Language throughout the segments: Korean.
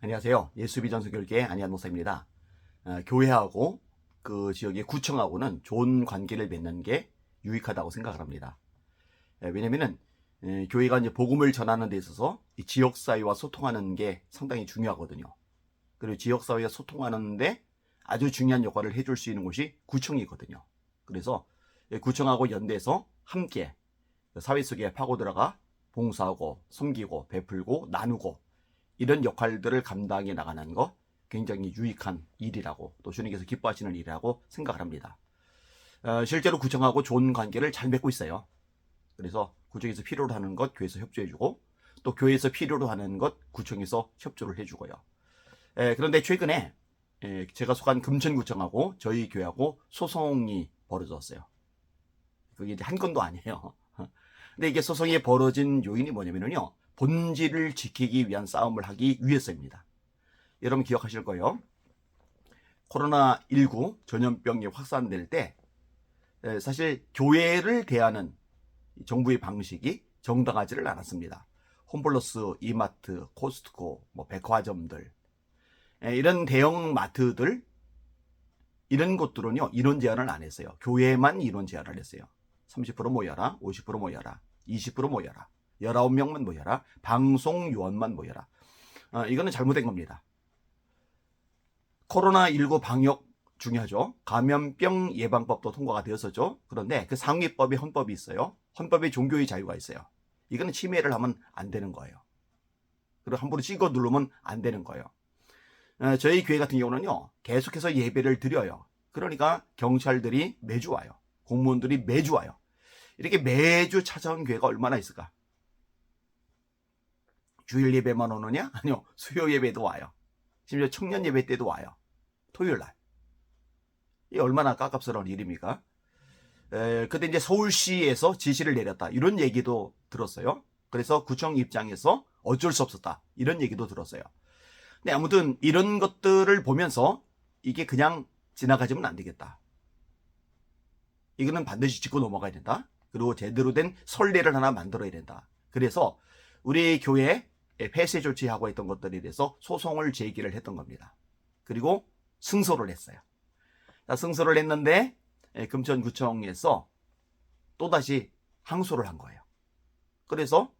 안녕하세요. 예수비전서교회 안희한 목사입니다. 어, 교회하고 그 지역의 구청하고는 좋은 관계를 맺는 게 유익하다고 생각을 합니다. 예, 왜냐면은 에, 교회가 이제 복음을 전하는 데 있어서 이 지역 사회와 소통하는 게 상당히 중요하거든요. 그리고 지역 사회와 소통하는데 아주 중요한 역할을 해줄 수 있는 곳이 구청이거든요. 그래서 이 구청하고 연대해서 함께 사회 속에 파고 들어가 봉사하고 섬기고 베풀고 나누고 이런 역할들을 감당해 나가는 거 굉장히 유익한 일이라고 또 주님께서 기뻐하시는 일이라고 생각을 합니다. 어, 실제로 구청하고 좋은 관계를 잘 맺고 있어요. 그래서 구청에서 필요로 하는 것 교회에서 협조해주고 또 교회에서 필요로 하는 것 구청에서 협조를 해주고요. 에, 그런데 최근에 에, 제가 속한 금천구청하고 저희 교회하고 소송이 벌어졌어요. 그게 이제 한 건도 아니에요. 근데 이게 소송이 벌어진 요인이 뭐냐면요. 본질을 지키기 위한 싸움을 하기 위해서입니다. 여러분 기억하실 거예요. 코로나19 전염병이 확산될 때 에, 사실 교회를 대하는 정부의 방식이 정당하지를 않았습니다. 홈플러스, 이마트, 코스트코, 뭐 백화점들 에, 이런 대형 마트들 이런 곳들은요 인원 제한을 안 했어요. 교회만 인원 제한을 했어요. 30% 모여라, 50% 모여라, 20% 모여라, 19명만 모여라, 방송 요원만 모여라. 어, 이거는 잘못된 겁니다. 코로나19 방역 중요하죠. 감염병 예방법도 통과가 되었었죠. 그런데 그 상위법이 헌법이 있어요. 헌법에 종교의 자유가 있어요. 이거는 침해를 하면 안 되는 거예요. 그리고 함부로 찍어 누르면 안 되는 거예요. 어, 저희 교회 같은 경우는요, 계속해서 예배를 드려요. 그러니까 경찰들이 매주 와요. 공무원들이 매주 와요. 이렇게 매주 찾아온 교회가 얼마나 있을까? 주일 예배만 오느냐? 아니요. 수요 예배도 와요. 심지어 청년 예배 때도 와요. 토요일 날. 이 얼마나 깝깝스러운 일입니까? 에, 근데 이제 서울시에서 지시를 내렸다. 이런 얘기도 들었어요. 그래서 구청 입장에서 어쩔 수 없었다. 이런 얘기도 들었어요. 근데 아무튼 이런 것들을 보면서 이게 그냥 지나가지면 안 되겠다. 이거는 반드시 짚고 넘어가야 된다. 그리고 제대로 된 선례를 하나 만들어야 된다. 그래서 우리 교회 폐쇄 조치하고 있던 것들에 대해서 소송을 제기를 했던 겁니다. 그리고 승소를 했어요. 자, 승소를 했는데 예, 금천구청에서 또다시 항소를 한 거예요. 그래서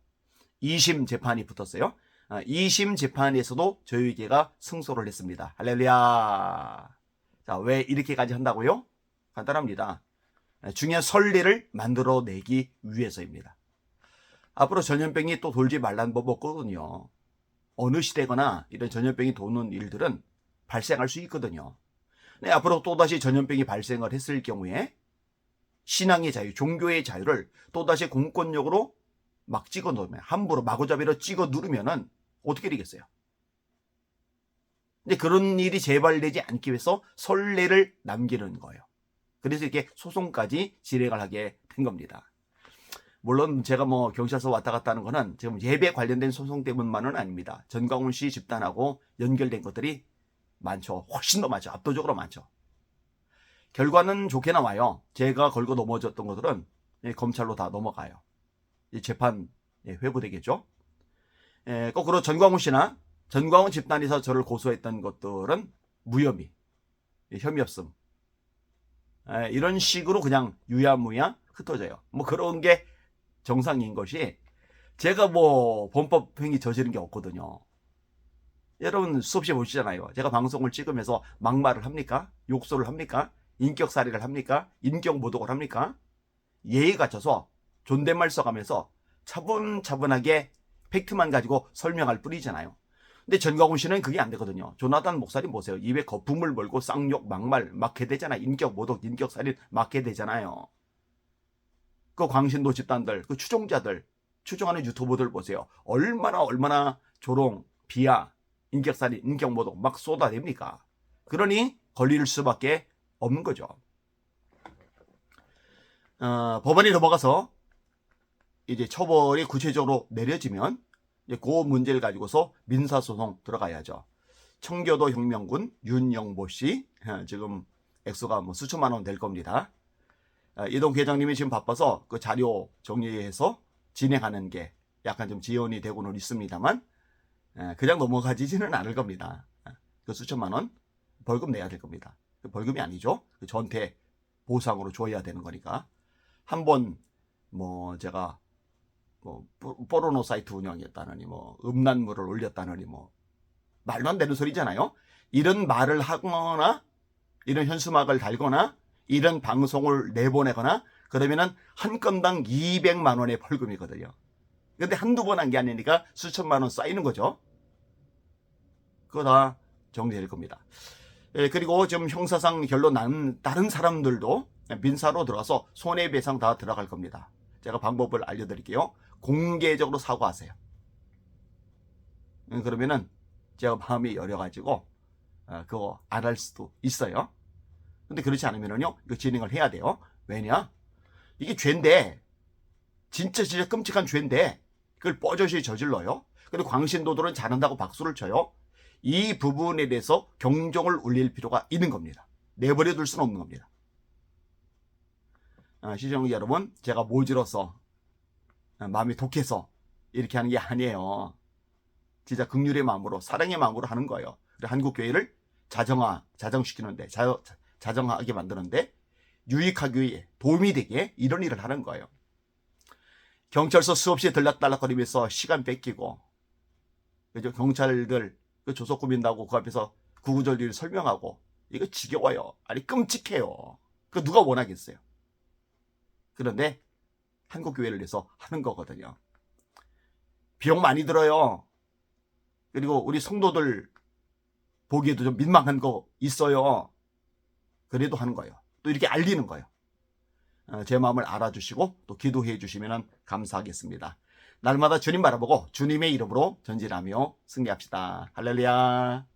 2심 재판이 붙었어요. 2심 재판에서도 저희에게가 승소를 했습니다. 할렐루야. 자, 왜 이렇게까지 한다고요? 간단합니다. 중요한 선례를 만들어내기 위해서입니다. 앞으로 전염병이 또 돌지 말라는 법 없거든요. 어느 시대거나 이런 전염병이 도는 일들은 발생할 수 있거든요. 네, 앞으로 또다시 전염병이 발생을 했을 경우에 신앙의 자유, 종교의 자유를 또다시 공권력으로 막 찍어 놓으면, 함부로 마구잡이로 찍어 누르면은 어떻게 되겠어요? 근데 그런 일이 재발되지 않기 위해서 선례를 남기는 거예요. 그래서 이렇게 소송까지 진행을 하게 된 겁니다. 물론 제가 뭐 경찰서 왔다 갔다 하는 거는 지금 예배 관련된 소송 때문만은 아닙니다. 전광훈 씨 집단하고 연결된 것들이 많죠. 훨씬 더 많죠. 압도적으로 많죠. 결과는 좋게 나와요. 제가 걸고 넘어졌던 것들은 검찰로 다 넘어가요. 재판 회부되겠죠. 거꾸로 전광훈 씨나 전광훈 집단에서 저를 고소했던 것들은 무혐의, 혐의 없음. 이런 식으로 그냥 유야무야 흩어져요. 뭐 그런 게 정상인 것이 제가 뭐 범법 행위 저지른 게 없거든요. 여러분 수없이 보시잖아요. 제가 방송을 찍으면서 막말을 합니까? 욕설을 합니까? 인격살이를 합니까? 인격 모독을 합니까? 예의 갖춰서 존댓말 써가면서 차분차분하게 팩트만 가지고 설명할 뿐이잖아요. 근데 전광훈 씨는 그게 안 되거든요. 조나단 목사님 보세요. 입에 거품을 몰고 쌍욕, 막말 막 해대잖아요. 인격 모독, 인격살인 막 해대잖아요. 그 광신도 집단들, 그 추종자들, 추종하는 유튜버들 보세요. 얼마나 얼마나 조롱, 비하, 인격살인, 인격모독 막 쏟아냅니까? 그러니 걸릴 수밖에 없는 거죠. 어, 법원이 넘어가서 이제 처벌이 구체적으로 내려지면 이제 그 문제를 가지고서 민사소송 들어가야죠. 청교도 혁명군 윤영보 씨 지금 액수가 뭐 수천만 원 될 겁니다. 아, 이동 회장님이 지금 바빠서 그 자료 정리해서 진행하는 게 약간 좀 지연이 되고는 있습니다만 예, 그냥 넘어가지지는 않을 겁니다. 예, 그 수천만 원 벌금 내야 될 겁니다. 그 벌금이 아니죠. 그 저한테 보상으로 줘야 되는 거니까. 한 번 뭐 제가 뭐 포- 포르노 사이트 운영했다느니 뭐 음란물을 올렸다느니 뭐 말도 안 되는 소리잖아요. 이런 말을 하거나 이런 현수막을 달거나 이런 방송을 내보내거나 그러면은 한 건당 200만 원의 벌금이거든요. 근데 한두 번 한 게 아니니까 수천만 원 쌓이는 거죠. 그거 다 정리될 겁니다. 예, 그리고 지금 형사상 결론 난 다른 사람들도 민사로 들어가서 손해배상 다 들어갈 겁니다. 제가 방법을 알려드릴게요. 공개적으로 사과하세요. 음, 그러면은 제가 마음이 여려가지고 어, 그거 안 할 수도 있어요. 근데 그렇지 않으면은요, 이거 진행을 해야 돼요. 왜냐? 이게 죄인데, 진짜 진짜 끔찍한 죄인데, 그걸 뻐젓이 저질러요. 그리고 광신도들은 잘한다고 박수를 쳐요. 이 부분에 대해서 경종을 울릴 필요가 있는 겁니다. 내버려 둘 수는 없는 겁니다. 아, 시청자 여러분, 제가 모질어서, 아, 마음이 독해서 이렇게 하는 게 아니에요. 진짜 극률의 마음으로, 사랑의 마음으로 하는 거예요. 그리고 한국 교회를 자정화, 자정시키는데, 자, 자 정하게 만드는데, 유익하기 위해 도움이 되게 이런 일을 하는 거예요. 경찰서 수없이 들락달락거리면서 시간 뺏기고, 그죠? 경찰들 그 조속 꾸민다고 그 앞에서 구구절절 설명하고, 이거 지겨워요. 아니, 끔찍해요. 그 누가 원하겠어요. 그런데 한국 교회를 위해서 하는 거거든요. 비용 많이 들어요. 그리고 우리 성도들 보기에도 좀 민망한 거 있어요. 그래도 하는 거예요. 또 이렇게 알리는 거예요. 어, 제 마음을 알아주시고 또 기도해 주시면 감사하겠습니다. 날마다 주님 바라보고 주님의 이름으로 전진하며 승리합시다. 할렐루야.